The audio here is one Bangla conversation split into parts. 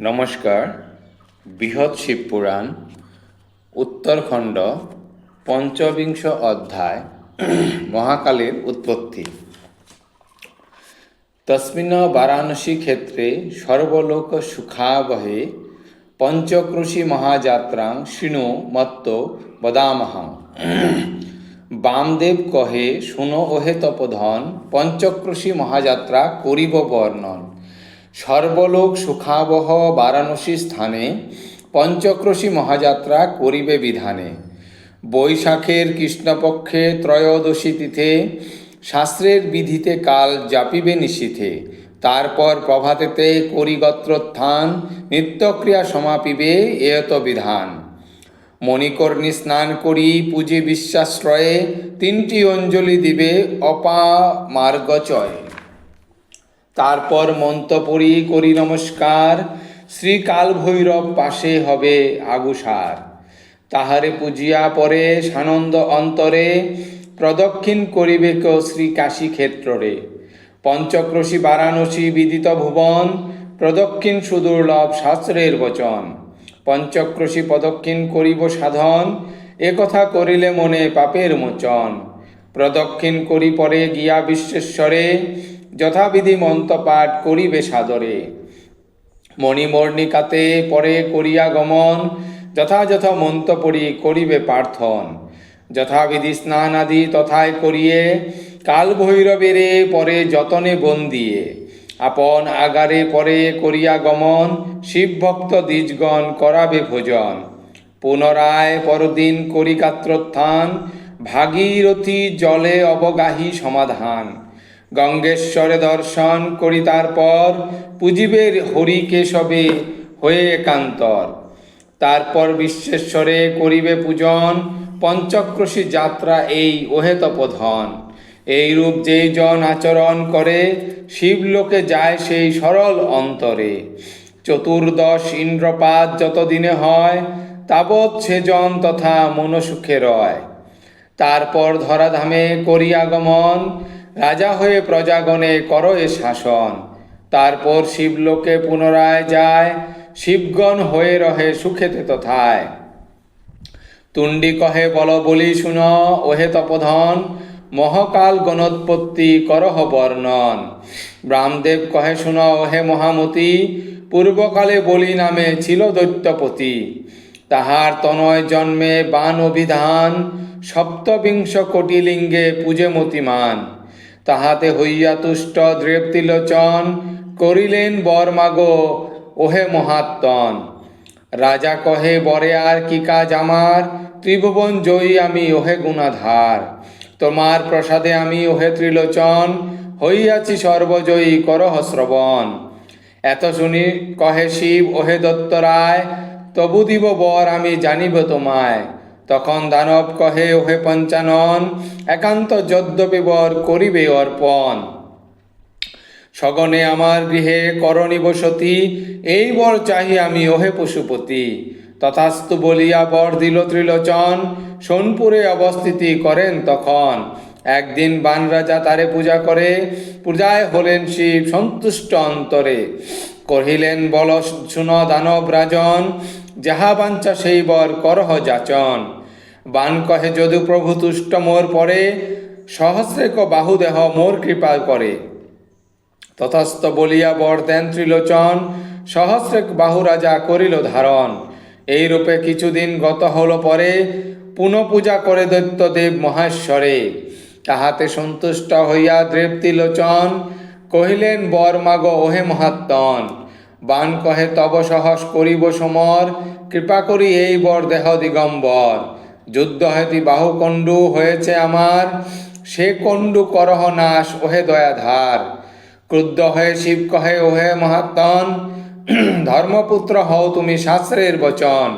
নমস্কার, বৃহৎ শিবপুরাণ উত্তরখণ্ড, পঞ্চবিংশ অধ্যায়, মহাকালের উৎপত্তি। তস্মিন বারাণসী ক্ষেত্রে সর্বলোক সুখাবহে পঞ্চক্রোশী মহাযাত্রাং শৃণু মত্ত বদামহং। বামদেব কহে, শুনো ওহে তপধন পঞ্চক্রোশী মহাযাত্রা করিব বর্ণন। সর্বলোক সুখাবহ বারাণসী স্থানে পঞ্চক্রোশী মহাযাত্রা করিবে বিধানে। বৈশাখের কৃষ্ণপক্ষে ত্রয়োদশী তিথে শাস্ত্রের বিধিতে কাল জাপিবে নিশীথে তারপর প্রভাতেতে করিগত্রোত্থান, নিত্যক্রিয়া সমাপিবে এয়ত বিধান। মণিকর্ণী স্নান করি, পূজে বিশ্বাশ্রয়ে তিনটি অঞ্জলি দিবে অপা মার্গচয় তারপর মন্তপরি করি নমস্কার। শ্রী কালভৈরব পাশে হবে আগুসার। তাহারে পূজিয়া পরে সানন্দ অন্তরে, প্রদক্ষিণ করিবে ক শ্রী কাশী ক্ষেত্রে পঞ্চক্রোশী বারাণসী বিদিত ভুবন, প্রদক্ষিণ সুদুর্লভ শাস্ত্রের বচন। পঞ্চক্রোশী প্রদক্ষিণ করিব সাধন একথা করিলে মনে পাপের মোচন। প্রদক্ষিণ করি পরে গিয়া বিশ্বেশ্বরে যথাবিধি মন্ত্রপাঠ করিবে সাদরে। মণিমর্ণিকাতে পরে করিয়া গমন, যথাযথ মন্ত্র পড়ি করিবে প্রার্থন। যথাবিধি স্নান আদি তথায় করিয়ে কাল ভৈরবেরে পরে যতনে বন্দিয়ে। আপন আগারে পরে করিয়া গমন, শিবভক্ত দ্বিজগণ করাবে ভোজন। পুনরায় পরদিন করি কাত্রোত্থান ভাগীরথী জলে অবগাহী সমাধান। গঙ্গেশ্বরে দর্শন করি তারপর পুজিবে হরি কেশবে হয়ে একান্তর। তারপর বিশ্বেশ্বরে করিবে পূজন, পঞ্চক্রোশী যাত্রা এই ওহে তপধন এইরূপ যেই জন আচরণ করে, শিবলোকে যায় সেই সরল অন্তরে। চতুর্দশ ইন্দ্রপাদ যতদিনে হয়, তাবৎ সেজন তথা মনসুখে রয়। তারপর ধরাধামে করিয়াগমন রাজা হয়ে প্রজাগণে কর এ শাসন। তারপর শিবলোকে পুনরায় যায়, শিবগণ হয়ে রহে সুখেতে তথায়। তুণ্ডি কহে, বল বলি শুন, ওহে তপধন, মহকাল গণোৎপত্তি করহ বর্ণন। ব্রামদেব কহে, শুন, ওহে মহামতি, পূর্বকালে বলি নামে ছিল দৈত্যপতি। তাহার তনয় জন্মে বান অভিধান, সপ্তবিংশ কোটি লিঙ্গে পূজে মতিমান। তাহাতে হইয়া তুষ্ট দ্রেপ্তিলোচন করিলেন বরমাগো, ওহে মহাত্মন। রাজা কহে, বরে আর কি কাজ আমার? ত্রিভুবন জয়ী আমি, ওহে গুণাধার। তোমার প্রসাদে আমি, ওহে ত্রিলোচন, হইয়াছি সর্বজয়ী, করহ শ্রবণ। এত শুনি কহে শিব, ওহে দত্ত রায়, তবু দিব বর, আমি জানিব তোমায়। তখন দানব কহে, ওহে পঞ্চানন, একান্ত যদ্যপি বর করিবে অর্পণ। সগনে আমার গৃহে করণী বসতি, এই বর চাহি আমি, ওহে পশুপতি। তথাস্তু বলিয়া বর দিল ত্রিলোচন, সোনপুরে অবস্থিতি করেন তখন। একদিন বান রাজা তারে পূজা করে, পূজায় হলেন শিব সন্তুষ্ট অন্তরে। কহিলেন, বল শুন দানব রাজন, যাহা বাঞ্ছা সেই বর, করহ যাচন। বান কহে, যদু প্রভু তুষ্ট মোর পরে, সহস্রেক বাহু দেহ মোর কৃপা করে। তথাস্ত বলিয়া বর দেন ত্রিলোচন, সহস্রেক বাহু রাজা করিল ধারণ। এই রূপে কিছুদিন গত হল পরে পুনঃ পূজা করে দৈত্যদেব মহেশ্বরে। তাহাতে সন্তুষ্ট হইয়া দ্রেপ্তিলোচন কহিলেন, বর মাগ, ওহে মহাত্মন, বান কহে, তব সহস করিব সমর, কৃপা করি এই বর দেহ দিগম্বর। যুদ্ধ হেতি বাহুকণ্ডু হয়েছে আমার। সে কণ্ডু করহ নাশ, ওহে দয়াধার। ক্রুদ্ধ হয়ে শিব কহে, ওহে মহাত্মন, ধর্মপুত্র হও তুমি শাস্ত্রের বচন।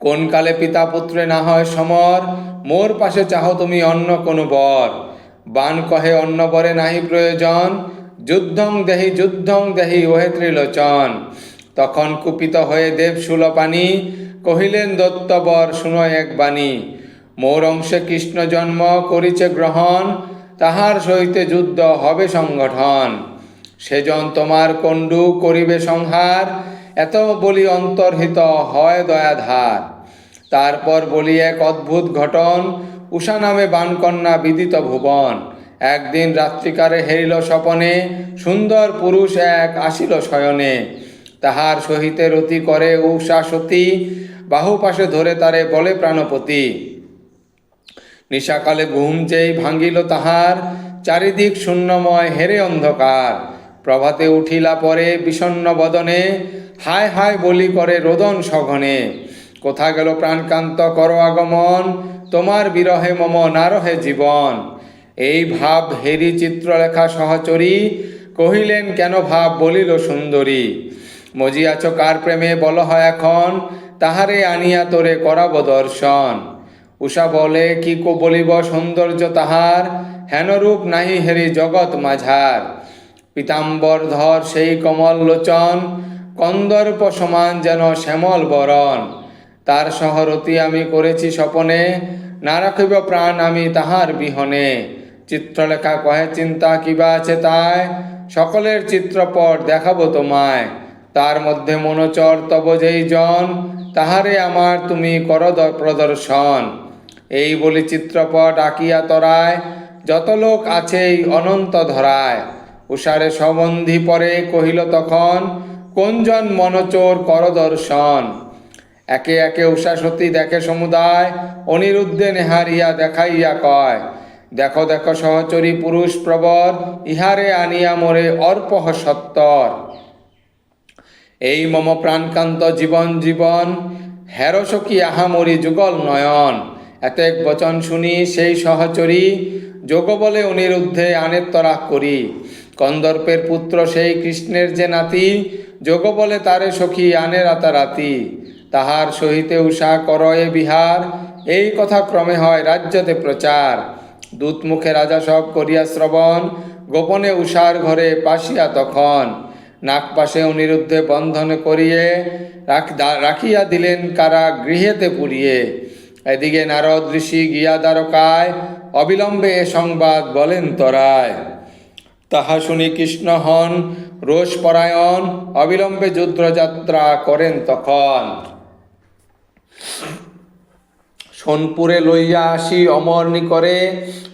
কোন কালে পিতা পুত্রে না হয় সমর, মোর পাশে চাহ তুমি অন্য কোনো বর। বান কহে অন্য বরে নাহি প্রয়োজন, যুদ্ধং দেহি যুদ্ধং দেহি, ওহে ত্রিলোচন। তখন কুপিত হয়ে দেব সুলপানি কহিলেন, দত্তবর, শুনো এক বাণী। মোর অংশে কৃষ্ণ জন্ম করিছে গ্রহণ, তাহার সহিতে যুদ্ধ হবে সংগঠন। সেজন তোমার কণ্ডু করিবে সংহার, এত বলি অন্তর্হিত হয় দয়াধার। তারপর বলি এক অদ্ভুত ঘটন, উষা নামে বানকন্যা বিদিত ভুবন। একদিন রাত্রিকারে হেরিল স্বপনে, সুন্দর পুরুষ এক আসিল শয়নে। তাহার সহিতে রতি করে উষা সতী বাহু পাশে ধরে তারে বলে প্রাণপতি। নিশাকালে ঘুম যেই ভাঙ্গিল তাহার, চারিদিক শূন্যময় হেরে অন্ধকার। প্রভাতে উঠিলা পরে বিষণ্ণ বদনে, হায় হায় বলি করে রোদন সঘনে। কোথা গেল প্রাণকান্ত কর আগমন, তোমার বিরহে মম নারহে জীবন। এই ভাব হেরি চিত্রলেখা সহচরী, কহিলেন, কেন ভাব বলিল সুন্দরী? মজিয়াছ কার প্রেমে বল হয় এখন? তাহারে আনিয়া তোরে করাব দর্শন। উষা বলে, কি কো বলিব সৌন্দর্য তাহার? হেনরূপ নাহি হেরি জগৎ মাঝার। পীতাম্বর ধর সেই কমল লোচন, কন্দর্প সমান যেন শ্যামল বরণ। তার শহরতি আমি করেছি স্বপনে, না রাখিব প্রাণ আমি তাহার বিহনে। চিত্রলেখা কহে, চিন্তা কিবা আছে তাই? সকলের চিত্রপট দেখাবো তোমায়। তার মধ্যে মনোচর তব যেই জন তাহারে আমার তুমি কর প্রদর্শন। এই বলি চিত্রপট আঁকিয়া তরায়, যত লোক আছে অনন্ত ধরায়। উষারে সম্বন্ধি পরে কহিল তখন, কোনজন মনচোর কর দর্শন? একে একে উষা সতী দেখে সমুদায়, অনিরুদ্ধে নেহারিয়া দেখাইয়া কয়, দেখো দেখো সহচরী পুরুষ প্রবর, ইহারে আনিয়া মোরে অর্পহ সত্তর। এই মম প্রাণকান্ত জীবন জীবন হেরসকি আহামরি যুগল নয়ন। এত এক বচন শুনি সেই সহচরী যোগ বলে অনিরুদ্ধে আনের করি। কন্দর্পের পুত্র সেই কৃষ্ণের যে নাতি যোগ বলে তারে সখী আনে রাতারাতি তাহার সহিতে উষা করয়ে বিহার, এই কথা ক্রমে হয় রাজ্যতে প্রচার। দূত মুখে রাজা সব করিয়া শ্রবণ, গোপনে উষার ঘরে পাশিয়া তখন। নাক পাশে অনিরুদ্ধে বন্ধনে করিয়ে রাখিয়া দিলেন কারা গৃহেতে পুড়িয়ে। এদিকে নারদ ঋষি গিয়া দ্বারকায় অবিলম্বে এ সংবাদ বলেন তরায়। তাহা শুনি কৃষ্ণ হন, রোষ পরায়ণ, অবিলম্বে যুদ্ধযাত্রা করেন তখন। সোনপুরে লইয়া আসি অমর নিকরে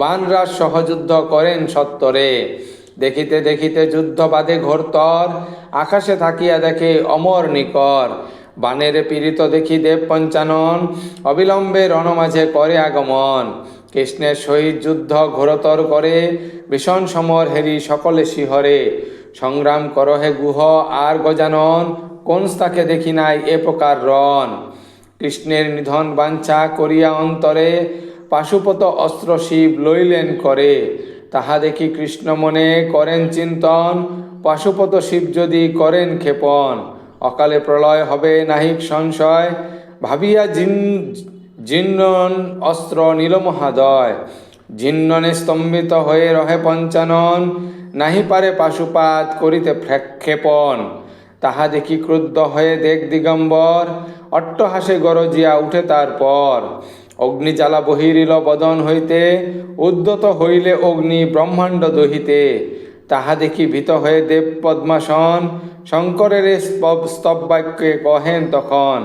বানরাজ সহযুদ্ধ করেন সত্তরে। দেখিতে দেখিতে যুদ্ধ বাদে ঘোরতর, আকাশে থাকিয়া দেখে অমর নিকর। বানের পীড়িত দেখি দেব পঞ্চানন, অবিলম্বে রণমাঝে করে আগমন। কৃষ্ণের সহিত যুদ্ধ ঘোরতর করে, ভীষণ সমর হেরি সকলে শিহরে। সংগ্রাম করহে গুহ আর গজানন কোন তাকে দেখি নাই এ প্রকার রণ। কৃষ্ণের নিধন বাঞ্ছা করিয়া অন্তরে, পাশুপত অস্ত্র শিব লইলেন করে। তাহা দেখি কৃষ্ণ মনে করেন চিন্তন, পাশুপত শিব যদি করেন ক্ষেপণ। অকালে প্রলয় হবে নাহিক সংশয়, ভাবিয়া জিন, জিন্নন অস্ত্র নীলমহাদয় জিন্ননে স্তম্ভিত হয়ে রহে পঞ্চানন, নাহি পারে পাশুপাত করিতে ক্ষেপণ। তাহা দেখি ক্রুদ্ধ হয়ে দেখ দিগম্বর, অট্টহাসে গরজিয়া উঠে তারপর। অগ্নিজ্বালা বহিরিল বদন হইতে, উদ্যত হইলে অগ্নি ব্রহ্মাণ্ড দহিতে। তাহা দেখি ভীত হয়ে দেব পদ্মাসন, শঙ্করের স্তববাক্যে কহেন তখন,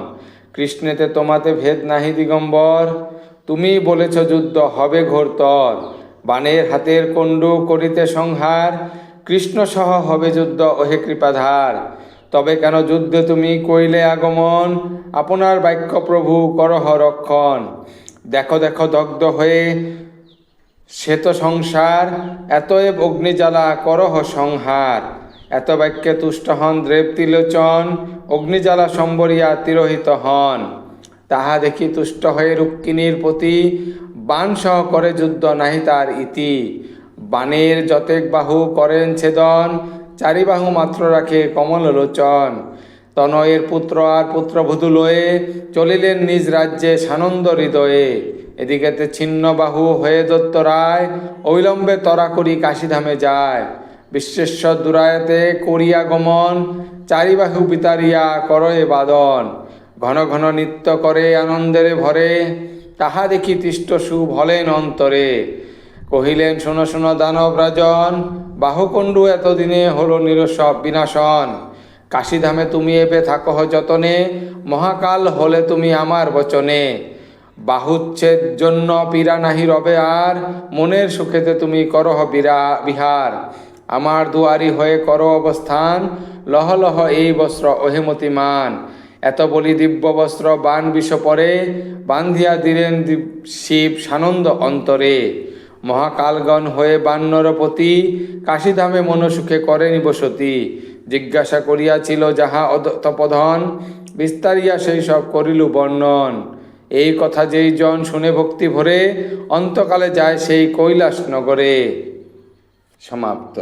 কৃষ্ণেতে তোমাতে ভেদ নাহি দিগম্বর। তুমি বলেছ যুদ্ধ হবে ঘোরতর। বাণের হাতের কণ্ডু করিতে সংহার। কৃষ্ণ সহ হবে যুদ্ধ, ওহে কৃপাধার। তবে কেন যুদ্ধে তুমি কইলে আগমন? আপনার বাক্য প্রভু করহ রক্ষণ। দেখো দেখো, দগ্ধ হয়ে শ্বেত সংসার, এতএব অগ্নিজ্বালা করহ সংহার। এত বাক্যে তুষ্ট হন দ্রেপ্তিলোচন অগ্নিজ্বালা সম্বরিয়া তিরোহিত হন। তাহা দেখি তুষ্ট হয়ে রুক্মিণীর প্রতি বাণ সহ করে যুদ্ধ নাহি তার ইতি। বাণের যতেক বাহু করেন ছেদন, চারি বাহু মাত্র রাখে কমল লোচন। তনয়ের পুত্র আর পুত্রবধূ লয়ে চলিলেন নিজ রাজ্যে সানন্দ হৃদয়ে। এদিকেতে ছিন্ন বাহু হয়ে দত্ত রায় অবিলম্বে তরা করি কাশীধামে যায়। বিশ্বেশ্বর দুরায়তে করিয়া গমন চারি বাহু বিতারিয়া করয়ে বাদন। ঘন ঘন নৃত্য করে আনন্দেরে ভরে তাহা দেখি তিষ্ট সুভ হলেন অন্তরে। কহিলেন, শোনো শোনো দানব রাজন, বাহুকণ্ডু এতদিনে হলো নিরসব বিনাশন। কাশীধামে তুমি এবে থাকহ যতনে, মহাকাল হলে তুমি আমার বচনে। বাহুচ্ছেদ জন্য পীড়া নাহি রবে আর, মনের সুখেতে তুমি করহ বিরা, বিহার। আমার দুয়ারি হয়ে কর অবস্থান, লহ লহ এই বস্ত্র অহিমতিমান এত বলি দিব্য বস্ত্র বান বিষ পরে, বান্ধিয়া দিলেন শিব সানন্দ অন্তরে। মহাকালগণ হয়ে বান্নরপতি কাশীধামে মনসুখে করেনি বসতি। জিজ্ঞাসা করিয়াছিল, যাহা তপধন বিস্তারিয়া সেই সব করিল বর্ণন। এই কথা যেই জন শুনে ভক্তি ভরে, অন্তকালে যায় সেই কৈলাস নগরে সমাপ্ত।